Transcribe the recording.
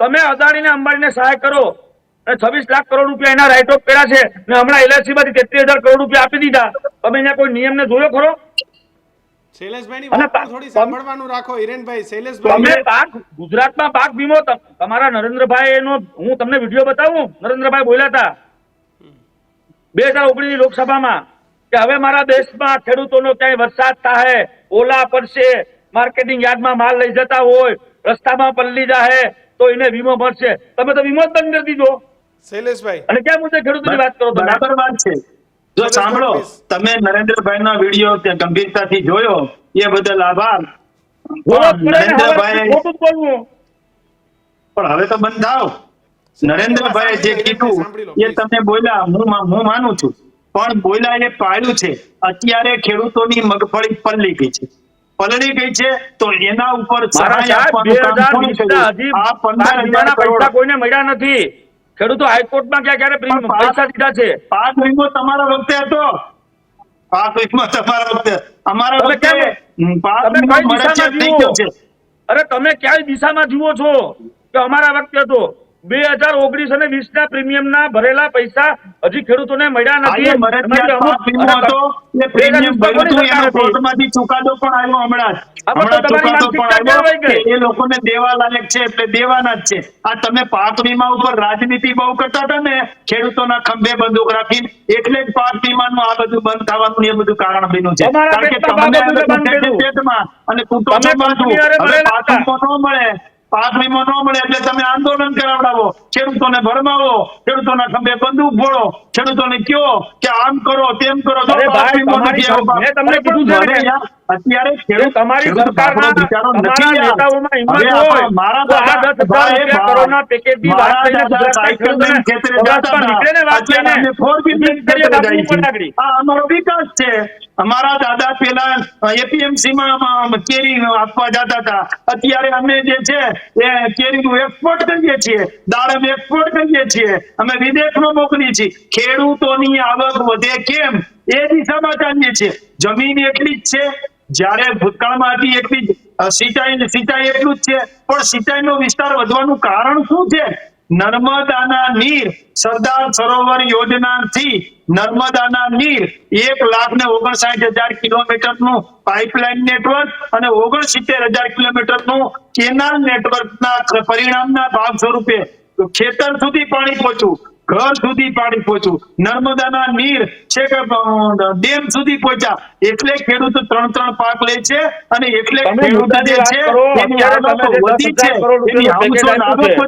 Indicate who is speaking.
Speaker 1: તમે અદાણીને અંબાણીને સહાય કરો. અને છવ્વીસ લાખ કરોડ રૂપિયા એના રાઇટ ઓફ કર્યા છે ને હમણાં એલઆઈસી માંથી તેત્રીસ હજાર કરોડ રૂપિયા આપી દીધા. તમે અહીંયા કોઈ નિયમને જોયો ખરો? ગુજરાતમાં પાક વીમો તમારા નરેન્દ્રભાઈ નો હું તમને વીડિયો બતાવું. નરેન્દ્રભાઈ બોલ્યા હતા. બે હજાર ઓગણીસની લોકસભામાં કે હવે મારા દેશમાં ખેડૂતોનો ક્યાંય વરસાદ થાય ઓલા પડશે માર્કેટિંગ યાર્ડમાં માલ લઈ જતા હોય રસ્તામાં પલ્લી જાહે તો એને વીમો મળશે. તમે તો વીમો જ બંધ કરી દીધો.
Speaker 2: શૈલેષભાઈ.
Speaker 1: અને ક્યાં મુદ્દે ખેડૂતોની વાત કરો
Speaker 3: બરાબર વાત છે. જો સાંભળો તમે નરેન્દ્રભાઈ નો વીડિયો ત્યાં ગંભીરતાથી જોયો એ બદલ આભાર. નરેન્દ્રભાઈ પણ હવે તો બંધ થાવ નરેન્દ્રભાઈ જે કીધું એ તમે બોલ્યા હું હું માનું છું. પણ બોલ્યા એ પાડ્યું છે. અત્યારે ખેડૂતોની મગફળી પલ્લી ગઈ છે. પલળી ગઈ છે તો એના ઉપર સહાય આપવાનું કામ
Speaker 1: પૈસા કોઈને મળ્યા નથી. ખેડૂતો હાઈકોર્ટમાં ક્યાં ક્યારે પૈસા દીધા છે?
Speaker 3: પાક વીમો તમારા વખતે હતો? પાક વીમો તમારા વખતે અમારા
Speaker 1: તમે
Speaker 3: વખતે
Speaker 1: કેમ?
Speaker 3: હમ, પાક વીમો મળે છે થઈ ગયો છે.
Speaker 1: અરે તમે ક્યાંય દિશામાં જુઓ છો? કે અમારા વખતે હતો? બે હજાર ઓગણીસ અને વીસ ના પ્રીમિયમ ના ભરેલા પૈસા હજી ખેડૂતોને મળ્યા નથી.
Speaker 3: ચુકાદો પણ આવ્યો હમણાં એ લોકોને દેવા લાયક છે એટલે દેવાના જ છે. આ તમે પાક વીમા ઉપર રાજનીતિ બહુ કરતા હતા ને ખેડૂતોના ખંભે બંદૂક રાખીને એટલે જ પાક વીમાનું આ બધું બંધ થવાનું એ બધું કારણ બન્યું છે. કારણ કે તમને અને કુટુંબમાં મળે. પાક વીમો ન મળે એટલે તમે આંદોલન કરાવડાવો ખેડૂતોને ભરમાવો ખેડૂતોના ખંભે બંદૂક ફોડો ખેડૂતોને કયો કે આમ કરો તેમ કરો.
Speaker 1: મેં તમને કીધું છે
Speaker 3: અત્યારે ખેડૂત
Speaker 1: તમારી સરકારના તમારા નેતાઓમાં હિંમત હોય
Speaker 3: મારા
Speaker 1: તો આ દસ હજાર
Speaker 3: ભાઈ,
Speaker 1: રૂપિયા
Speaker 3: ભાઈ,
Speaker 1: કરોડના પેકેજની વાત કરીને
Speaker 3: દાદા
Speaker 1: ગુજરાતના
Speaker 3: સાયકલ
Speaker 1: ખેડૂતોને
Speaker 3: લઈને ખેતરે જતા
Speaker 1: નીકળે ને વાત
Speaker 3: અત્યારે
Speaker 1: લઈને.
Speaker 3: અમે four wheeler
Speaker 1: નીકળીએ
Speaker 3: ખેતરે
Speaker 1: બાપુ
Speaker 3: જાય
Speaker 1: ઉપર
Speaker 3: છે.
Speaker 1: લાકડી.
Speaker 3: આ અમારો વિકાસ છે અમારા દાદા પેલા એપીએમસી કેરી આપવા જતા હતા. અત્યારે અમે જે છે, એ કેરીનું એક્સપોર્ટ કરીએ છીએ. દાડમ એક્સપોર્ટ કરીએ છીએ. અમે વિદેશમાં મોકલીએ છીએ. ખેડૂતોની આવક વધે કેમ? એ દિશામાં ચાલીએ છીએ. જમીન એટલી જ છે, જ્યારે ભૂતકાળમાં હતી એટલી જ સિંચાઈ સિંચાઈ એટલું જ છે. પણ સિંચાઈનો વિસ્તાર વધવાનું કારણ શું છે? નર્મદાના નીર સરદાર સરોવર યોજનાથી નર્મદાના નીર એક લાખ ને ઓગણસાઠ હજાર કિલોમીટરનું પાઇપલાઇન નેટવર્ક અને ઓગણસિત્તેર હજાર કિલોમીટરનું કેનાલ નેટવર્ક ના પરિણામના ભાગ સ્વરૂપે ખેતર સુધી પાણી પહોંચ્યું ઘર સુધી પાણી પહોંચ્યું. નર્મદાના નીર છે કે ડેમ સુધી પહોંચ્યા. એટલે ખેડૂત ત્રણ ત્રણ પાક લે છે અને એટલે ખેડૂત જે છે એની આવક વધી છે એની આવક